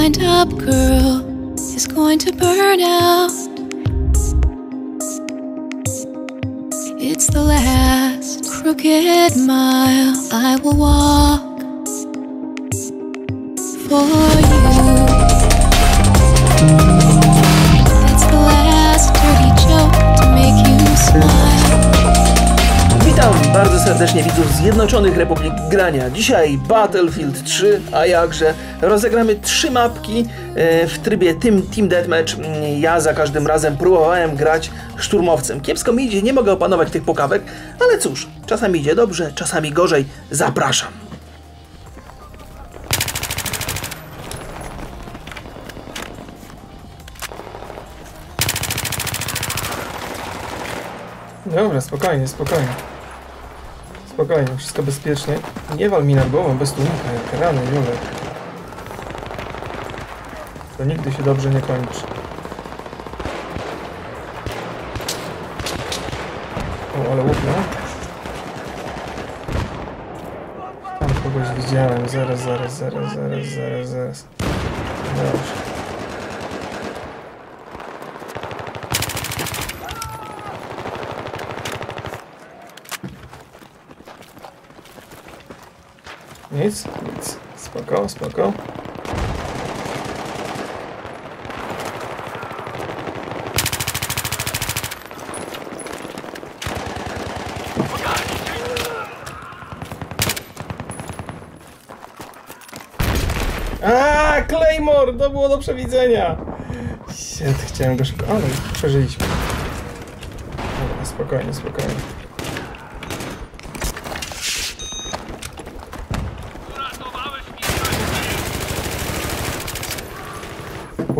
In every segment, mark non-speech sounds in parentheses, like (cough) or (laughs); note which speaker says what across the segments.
Speaker 1: wind up girl is going to burn out. It's the last crooked mile I will walk
Speaker 2: serdecznie widzów Zjednoczonych Republik Grania. Dzisiaj Battlefield 3, a jakże rozegramy trzy mapki e, w trybie Team, team Deathmatch. Mm, Ja za każdym razem próbowałem grać szturmowcem. Kiepsko mi idzie, nie mogę opanować tych pokawek, ale cóż, czasami idzie dobrze, czasami gorzej. Zapraszam.
Speaker 3: Dobra, spokojnie, spokojnie. Spokojnie, wszystko bezpiecznie. Nie wal mi nad głową bez tłumika, jak rany, Julek. To nigdy się dobrze nie kończy. O, ale łupno. Tam kogoś widziałem. Zaraz, zaraz, zaraz, zaraz, zaraz, zaraz. Dobrze. Nic, nic. Spoko, spoko. Claymore! To było do przewidzenia! Shit, chciałem go szybko... Ale przeżyliśmy. Dobra, spokojnie, spokojnie.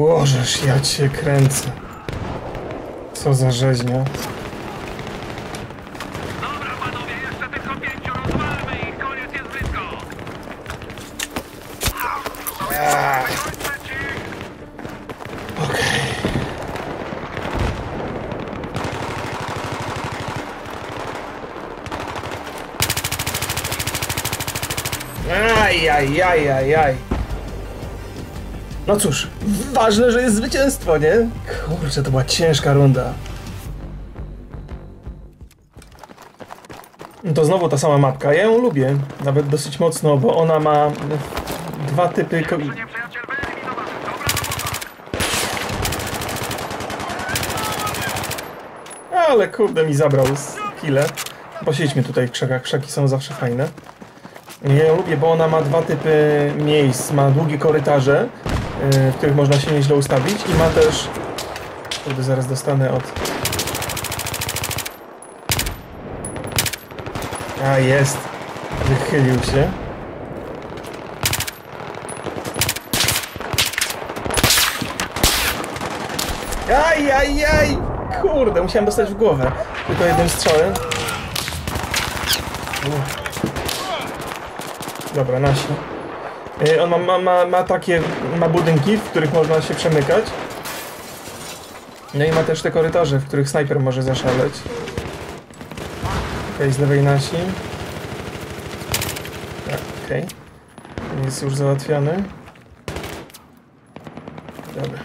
Speaker 3: Bożeż, ja cię kręcę. Co za rzeźnia.
Speaker 4: Dobra panowie, jeszcze tylko pięciu, rozwalmy ich, koniec jest blisko.
Speaker 3: Okej.
Speaker 2: Aj, aj, aj, aj, aj.
Speaker 3: No cóż, ważne, że jest zwycięstwo, nie? Kurczę, to była ciężka runda. To znowu ta sama mapka. Ja ją lubię, nawet dosyć mocno, bo ona ma dwa typy. Ale kurde mi zabrał z kile. Posiedźmy tutaj w krzakach, krzaki są zawsze fajne. Ja ją lubię, bo ona ma dwa typy miejsc. Ma długie korytarze, w których można się nieźle ustawić i ma też... Kurde, zaraz dostanę od... A, jest! Wychylił się. Aj, aj, aj! Kurde, musiałem dostać w głowę. Tylko jednym strzałem. Dobra, nasi. Y, On ma, ma, ma, ma takie, ma budynki, w których można się przemykać. No i ma też te korytarze, w których snajper może zaszaleć. Okej, z lewej nasi. Tak, Okej. Ten Jest już załatwiony. Dobra.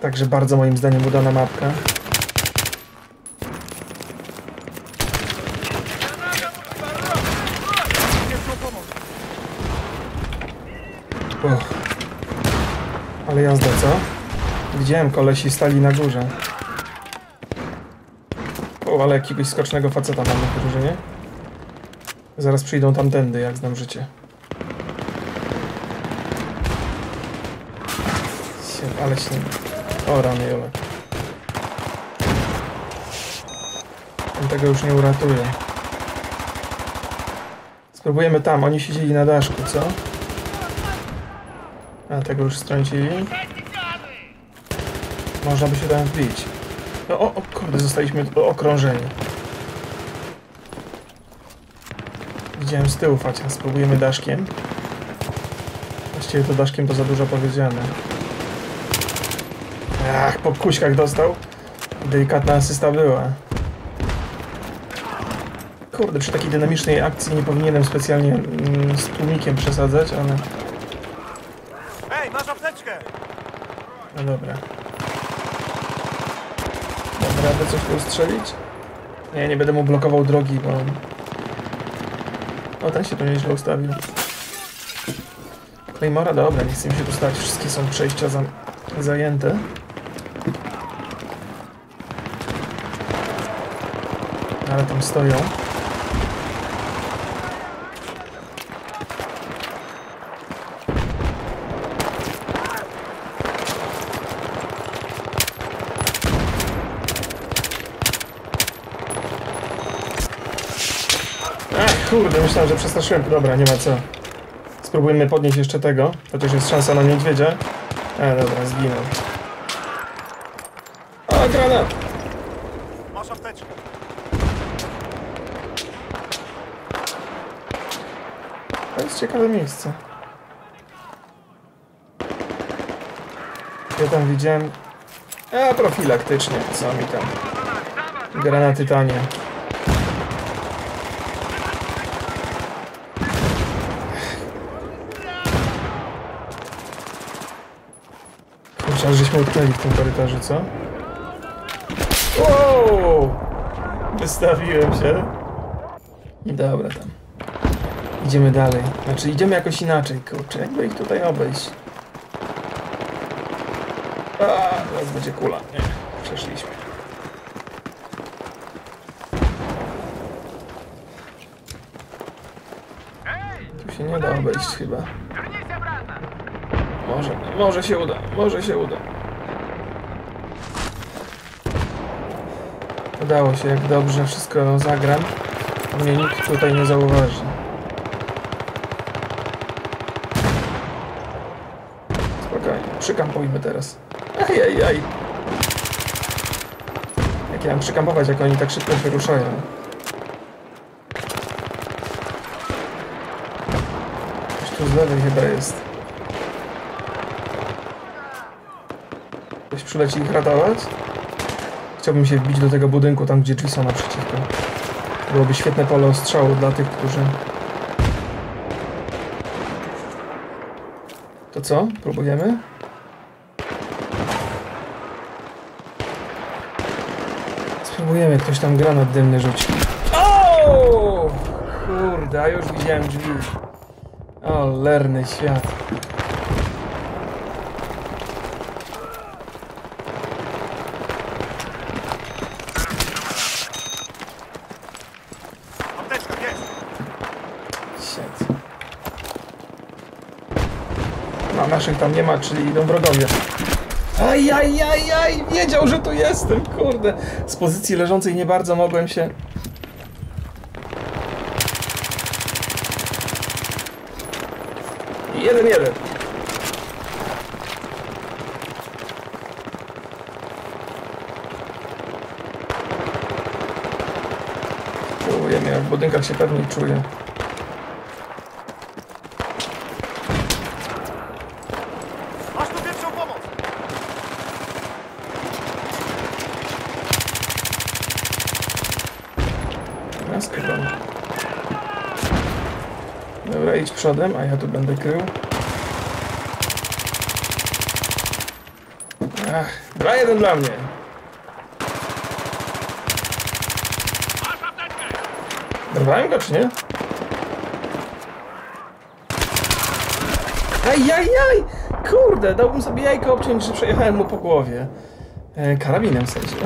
Speaker 3: Także bardzo moim zdaniem udana mapka. Uch. Ale jazda, co? Widziałem kolesi stali na górze. O, ale jakiegoś skocznego faceta mamy w drużynie. Zaraz przyjdą tamtędy, jak znam życie. Ale się... O, rany jole. On tego już nie uratuje. Spróbujemy tam, oni siedzieli na daszku, co? A tego już strącili. Można by się tam wbić. No, o, o kurde, zostaliśmy okrążeni. Widziałem z tyłu facia, spróbujemy daszkiem. Właściwie to daszkiem to za dużo powiedziane. Ach, po kuśkach dostał. Delikatna asysta była. Kurde, przy takiej dynamicznej akcji nie powinienem specjalnie mm, z tłumikiem przesadzać, ale...
Speaker 4: Ej, masz apteczkę!
Speaker 3: No dobra. Dam radę coś tu ustrzelić? Nie, nie będę mu blokował drogi, bo... O, ten się tu nieźle ustawił. Claymora, dobra, nie chcę mi się tu stać. Wszystkie są przejścia za... zajęte. Ale tam stoją. Ach, kurde, myślałem, że przestraszyłem. Dobra, nie ma co. Spróbujmy podnieść jeszcze tego, chociaż jest szansa na niedźwiedzia. A, dobra, zginął. O, granat!
Speaker 4: Masz apteczkę.
Speaker 3: To jest ciekawe miejsce. Ja tam widziałem... A, profilaktycznie, co mi tam. Granaty tanie. Aż żeśmy utknęli w tym korytarzu, co? Wow! Wystawiłem się. Dobra, tam. Idziemy dalej. Znaczy, idziemy jakoś inaczej, kurczę. Jakby ich tutaj obejść. A, teraz będzie kula. Nie, przeszliśmy. Tu się nie da obejść chyba. Może, może się uda, może się uda. Udało się, jak dobrze wszystko zagram. Mnie nikt tutaj nie zauważy. Spokojnie, przykampujmy teraz. Aj, aj, aj. Jak ja mam przykampować, jak oni tak szybko się ruszają? Ktoś tu z lewej chyba jest. Przyleci ich ratować? Chciałbym się wbić do tego budynku, tam gdzie drzwi są naprzeciwko. Byłoby świetne pole ostrzału dla tych, którzy... To co? Próbujemy? Spróbujemy, ktoś tam granat dymny rzuci. O! Kurde, już widziałem drzwi. O, lerny świat.
Speaker 4: Apteczka, jest!
Speaker 3: Shit. No, naszych tam nie ma, czyli idą wrogowie. Aj, aj, aj, aj, wiedział, że tu jestem, kurde. Z pozycji leżącej nie bardzo mogłem się... Jeden, jeden. Próbujemy, ja w budynkach się pewniej czuję.
Speaker 4: Masz tu pierwszą pomoc!
Speaker 3: Raz chyba. Dobra, idź przodem, a ja tu będę krył. Ach, 2-1 dla mnie. Dorwałem go, czy nie? Aj, aj, aj! Kurde, dałbym sobie jajko obciąć, że przejechałem mu po głowie. E, karabinem w sensie. (laughs)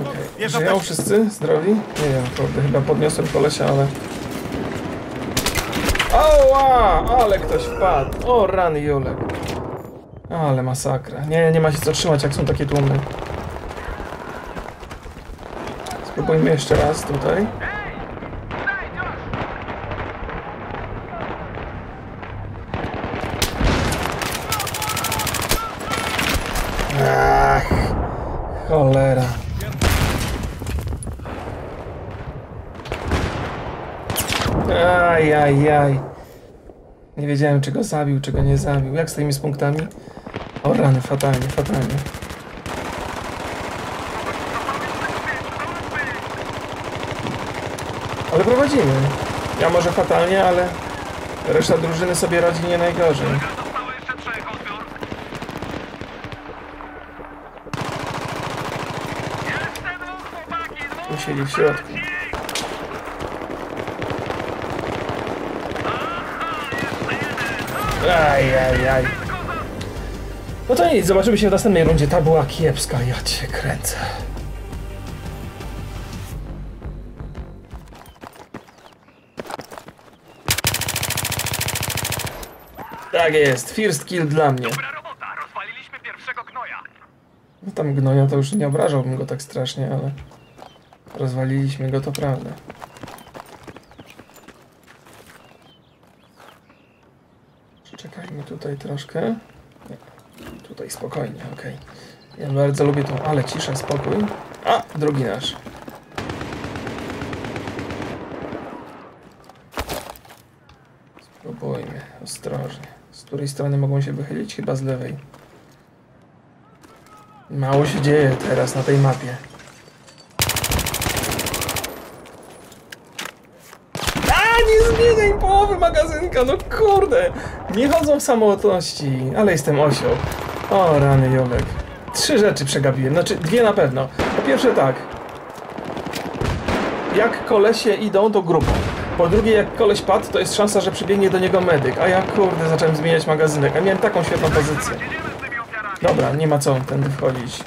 Speaker 3: Okej.
Speaker 4: Bierz
Speaker 3: Żyją wszyscy? Zdrowi? Nie wiem, kurde, chyba podniosłem kolesia, ale... Oła! Ale ktoś wpadł! O, rany Julek. Ale masakra. Nie, nie ma się co trzymać, jak są takie tłumy. Spróbujmy jeszcze raz tutaj. Ach, cholera. Aj, aj, aj. Nie wiedziałem, czy go zabił, czy go nie zabił. Jak stoimy z punktami? O rany, fatalnie, fatalnie. Ale prowadzimy. Ja może fatalnie, ale reszta drużyny sobie radzi nie najgorzej.
Speaker 4: Zostało jeszcze trzech odbiór. Jeszcze dwóch chłopaki, dwóch
Speaker 3: Tu siedzi w środku. Aj, aj, aj. No to nic, zobaczymy się w następnej rundzie. Ta była kiepska, ja cię kręcę. Tak jest, first kill dla mnie.
Speaker 4: Dobra robota, rozwaliliśmy pierwszego gnoja.
Speaker 3: No tam gnoja to już nie obrażałbym go tak strasznie, ale rozwaliliśmy go, to prawda. Tutaj troszkę. Nie, tutaj spokojnie, okej. Ja bardzo lubię tą, ale cisza, spokój. A, drugi nasz. Spróbujmy, ostrożnie. Z której strony mogą się wychylić? Chyba z lewej. Mało się dzieje teraz na tej mapie. A, nie zmieniaj połowy magazynka, no kurde! Nie chodzą w samotności, ale jestem osioł. O, rany Jolek. Trzy rzeczy przegapiłem, znaczy dwie na pewno. Po pierwsze tak. Jak kolesie idą, to grupą. Po drugie, jak koleś padł, to jest szansa, że przybiegnie do niego medyk. A ja, kurde, zacząłem zmieniać magazynek, a miałem taką świetną pozycję. Dobra, nie ma co tędy wchodzić.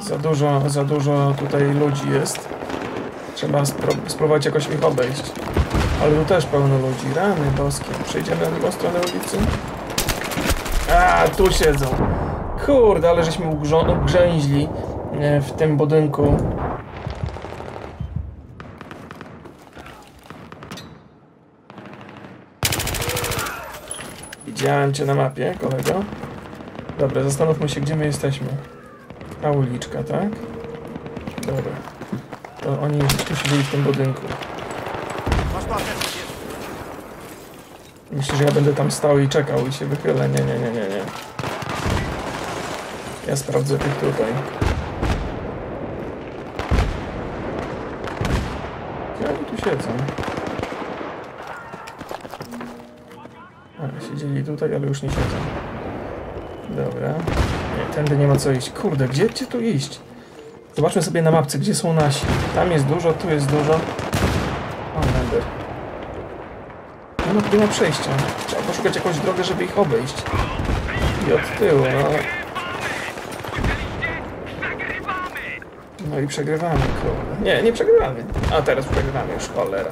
Speaker 3: Za dużo, za dużo tutaj ludzi jest. Trzeba spró spróbować jakoś ich obejść. Ale tu też pełno ludzi. Rany boskie. Przejdziemy na drugą stronę ulicy? A, tu siedzą. Kurde, ale żeśmy ugrzęźli e, w tym budynku. Widziałem cię na mapie, kolego. Dobra, zastanówmy się, gdzie my jesteśmy. Ta uliczka, tak? Dobra. To oni tu siedzieli w tym budynku. Myślę, że ja będę tam stał i czekał i się wychylę. Nie, nie, nie, nie, nie. Ja sprawdzę tych tutaj. Gdzie oni tu siedzą? A, siedzieli tutaj, ale już nie siedzą. Dobra. Nie, tędy nie ma co iść. Kurde, gdzie, gdzie tu iść? Zobaczmy sobie na mapce, gdzie są nasi. Tam jest dużo, tu jest dużo. O, Lander. Nie ma przejścia. Trzeba poszukać jakąś drogę, żeby ich obejść. I od tyłu, no ale...
Speaker 4: Przegrywamy!
Speaker 3: No i przegrywamy, kurde. Nie, nie przegrywamy. A teraz przegrywamy już, cholera.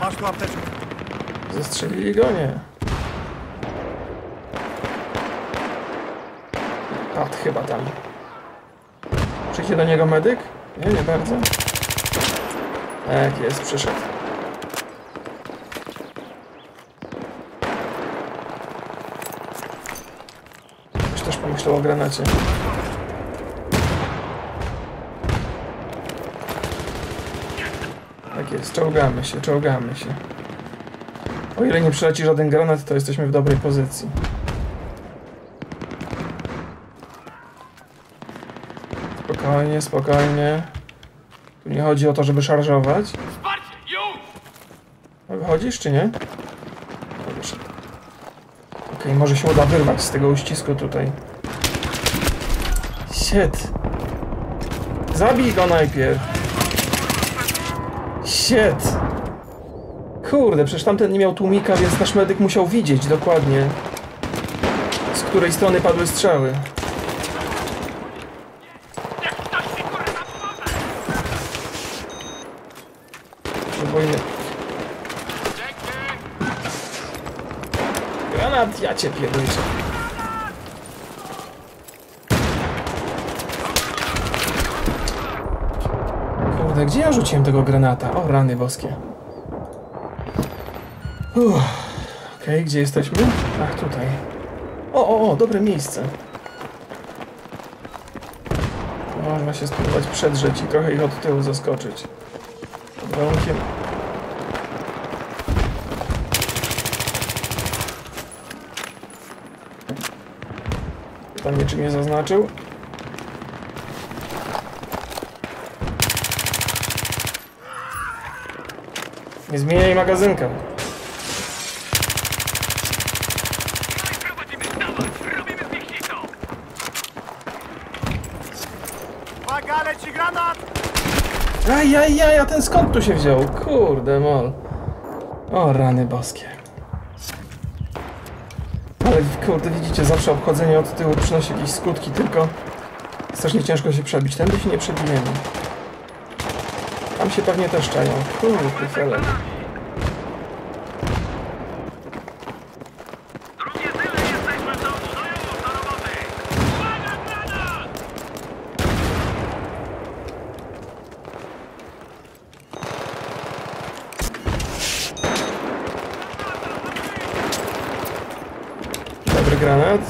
Speaker 5: Masz tu apteczkę.
Speaker 3: Zastrzelili go? Nie. Padł chyba tam. Przyjdzie do niego medyk? Nie, nie bardzo. Tak jest, przyszedł. Ktoś też pomyślał o granacie. Tak jest, czołgamy się, czołgamy się. O ile nie przyleci żaden granat, to jesteśmy w dobrej pozycji. Spokojnie, spokojnie. Tu nie chodzi o to, żeby szarżować. A Wychodzisz, czy nie? Okej, może się uda wyrwać z tego uścisku tutaj. Shit. Zabij go najpierw. Shit. Kurde, przecież tamten nie miał tłumika, więc nasz medyk musiał widzieć dokładnie, z której strony padły strzały.
Speaker 4: Jak ktoś mi kurwa pomoże! Dzięki!
Speaker 3: Granat, ja cię pierdolę. Kurde, gdzie ja rzuciłem tego granata? O, rany boskie. Uff. Okej, gdzie jesteśmy? Ach, tutaj. O, o, o, dobre miejsce. Można się spróbować przedrzeć i trochę ich od tyłu zaskoczyć. Pod warunkiem... Pytanie, czy mnie zaznaczył? Nie zmieniaj magazynka.
Speaker 5: Uwaga, leci granat!
Speaker 3: Ajajaj, a ten skąd tu się wziął? Kurde mol. O, rany boskie. Ale kurde, widzicie, zawsze obchodzenie od tyłu przynosi jakieś skutki, tylko strasznie ciężko się przebić. Tędy się nie przebijemy. Tam się pewnie też czają. Kurde, fele.
Speaker 4: Drugie tyle jesteśmy w domu! No już, do roboty! Uwaga, granat!
Speaker 3: Dobry granat.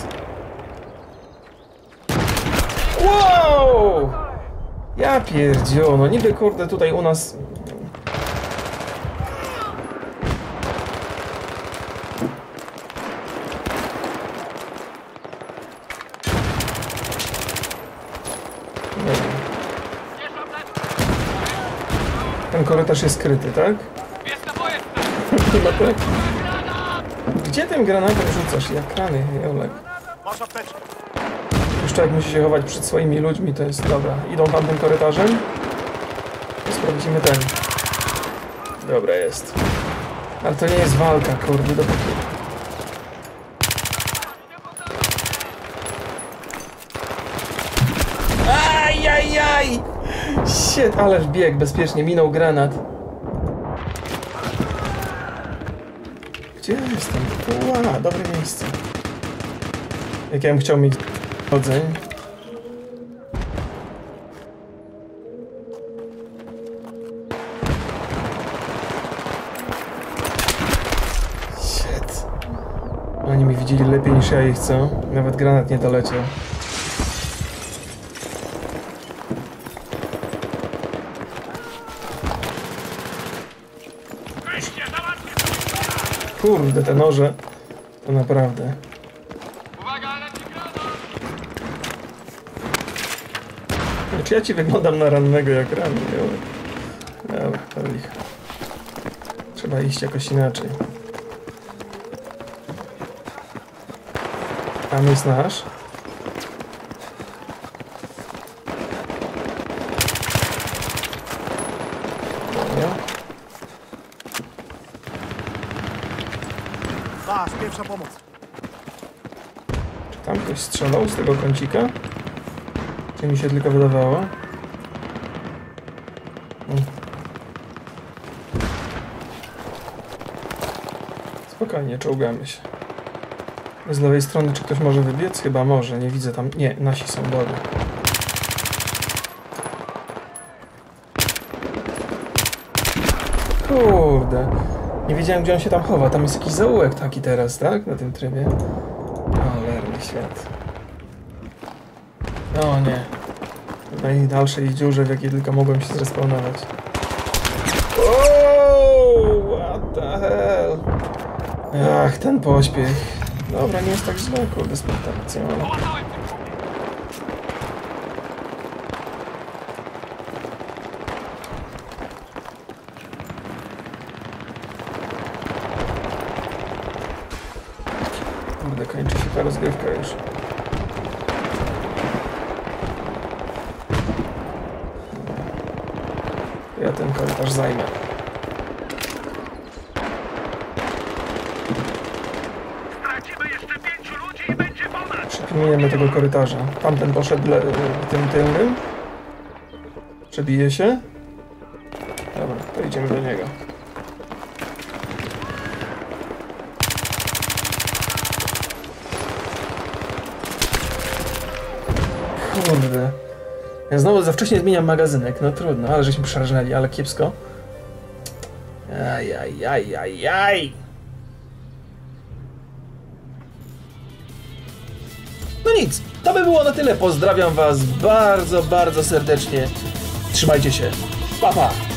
Speaker 3: Wow! Ja pierdziu, no niby kurde tutaj u nas... Ten korytarz jest skryty, tak? Chyba (laughs) tak. Gdzie tym granatem rzucasz? Jak rany, Jolek.
Speaker 5: Masz apteczkę.
Speaker 3: Jeszcze jak musi się chować przed swoimi ludźmi, to jest dobra. Idą tamtym korytarzem. Sprawdzimy ten. Dobra, jest. Ale to nie jest walka, kurde, dopóki... Ajajaj! Shit, ale wbieg, bezpiecznie, minął granat. Gdzie jestem? Ła, dobre miejsce. Jak ja bym chciał mieć chodzeń. Shit. Oni mi widzieli lepiej niż ja ich, co? Nawet granat nie doleciał. Kurde, te noże. To naprawdę. (laughs) Czy ja ci wyglądam na rannego jak ranny? Dobra. Trzeba iść jakoś inaczej. Tam jest nasz.
Speaker 5: Masz, pierwsza pomoc.
Speaker 3: Czy tam ktoś strzelał z tego kącika? Czy mi się tylko wydawało? Spokojnie, czołgamy się. Z lewej strony czy ktoś może wybiec? Chyba może, nie widzę tam. Nie, nasi są dobrzy. Kurde. Nie wiedziałem gdzie on się tam chowa. Tam jest jakiś zaułek taki teraz, tak? Na tym trybie. Cholerny świat. O nie. Najdalszej dziurze, w jakiej tylko mogłem się zrespawnować. Oh, what the hell? Ach, ten pośpiech. Dobra, nie jest tak źle, kurde, spektacja.
Speaker 4: Połatałem!
Speaker 3: Kurde, kończy się ta rozgrywka już. Ten korytarz zajmę.
Speaker 4: Stracimy jeszcze pięciu ludzi i będzie po nas!
Speaker 3: Przypilnujemy tego korytarza. Tamten poszedł tym tylnym. Przebije się. Dobra, to idziemy do niego. Kurde. Ja znowu za wcześnie zmieniam magazynek. No trudno, ale żeśmy przerażnęli, ale kiepsko. Aj, aj, aj, aj. No nic. To by było na tyle. Pozdrawiam Was bardzo, bardzo serdecznie. Trzymajcie się. Pa, pa.